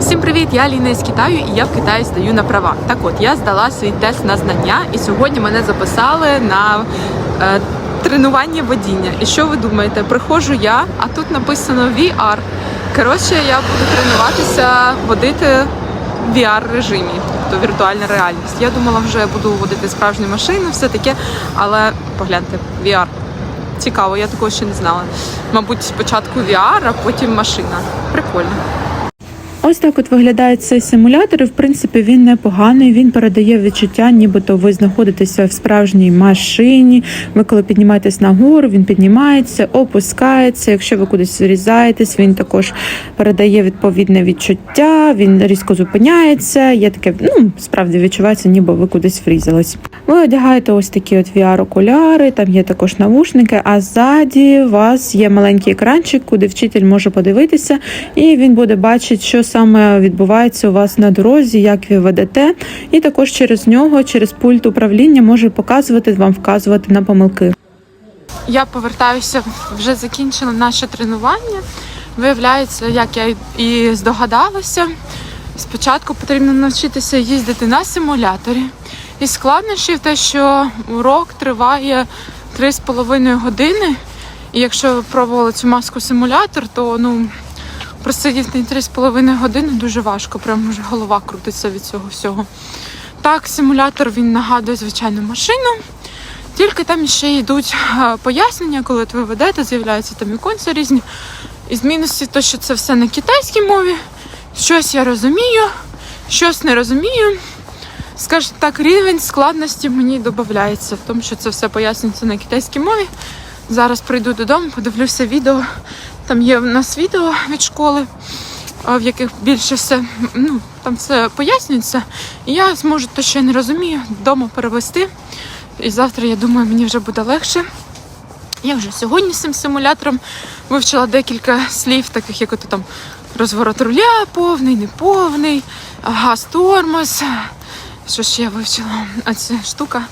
Всім привіт! Я Ліна із Китаю і я в Китаї здаю на права. Так от я здала свій тест на знання, і сьогодні мене записали на е, тренування водіння. І що ви думаєте? Приходжу я, а тут написано VR. Коротше, я буду тренуватися водити в VR режимі, тобто віртуальна реальність. Я думала, вже буду водити справжню машину, все таке, але погляньте, VR. Цікаво, я такого ще не знала. Мабуть, спочатку VR, а потім машина. Прикольно. Ось так от виглядає цей симулятор. і, В принципі, він непоганий. Він передає відчуття, нібито ви знаходитеся в справжній машині. Ви коли піднімаєтесь нагору, він піднімається, опускається. Якщо ви кудись врізаєтесь, він також передає відповідне відчуття. Він різко зупиняється. Є таке, ну справді відчувається, ніби ви кудись врізались. Ви одягаєте ось такі от VR-окуляри, там є також навушники, а ззаді у вас є маленький екранчик, куди вчитель може подивитися, і він буде бачити, що саме відбувається у вас на дорозі, як ви ведете, і також через нього, через пульт управління, може показувати вам, вказувати на помилки. Я повертаюся, вже закінчила наше тренування. Виявляється, як я і здогадалася, спочатку потрібно навчитися їздити на симуляторі. І складнощі в те, що урок триває 3,5 години. І якщо ви пробували цю маску симулятор, то ну просидіти 3,5 години дуже важко, прям вже голова крутиться від цього всього. Так, симулятор він нагадує звичайну машину. Тільки там ще йдуть пояснення, коли ви ведете, з'являються там іконці різні. Із мінусів то, що це все на китайській мові. Щось я розумію, щось не розумію. Скажімо так, рівень складності мені додається в тому, що це все пояснюється на китайській мові. Зараз прийду додому, подивлюся відео. Там є в нас відео від школи, в яких більше все ну, там все пояснюється. І я зможу те, що я не розумію, вдома перевести. І завтра, я думаю, мені вже буде легше. Я вже сьогодні з цим симулятором вивчила декілька слів, таких як от там розворот руля, повний, неповний, газ тормоз. Що ще я вивчила? А штука,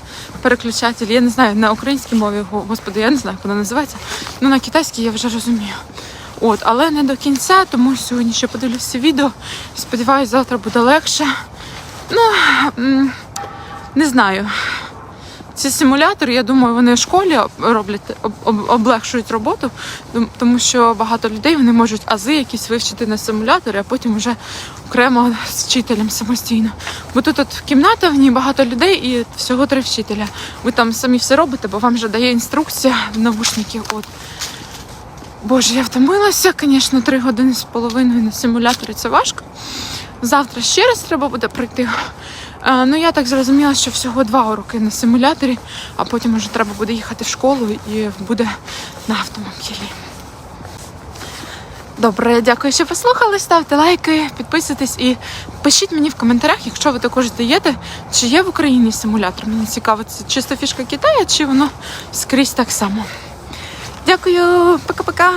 переключатель. Я не знаю, на українській мові, го- господи, я не знаю, як вона називається. Ну на китайській я вже розумію. От, але не до кінця, тому сьогодні ще подивлюся відео. Сподіваюсь, завтра буде легше. Ну, не знаю. Ці симулятори, я думаю, вони в школі роблять об- об- облегшують роботу, тому що багато людей вони можуть ази якісь вивчити на симуляторі, а потім вже окремо з вчителем самостійно. Бо тут от кімната, в ній багато людей і всього три вчителя. Ви там самі все робите, бо вам вже дає інструкція в навушників. От. Боже, я втомилася, звісно, три години з половиною на симуляторі це важко. Завтра ще раз треба буде пройти. Е, Ну, я так зрозуміла, що всього два уроки на симуляторі, а потім вже треба буде їхати в школу і буде на автомобілі. Добре, дякую, що послухали. Ставте лайки, підписуйтесь і пишіть мені в коментарях, якщо ви також здаєте, чи є в Україні симулятор. Мені цікаво, це чисто фішка Китаю, чи воно скрізь так само. Дякую, пока-пока.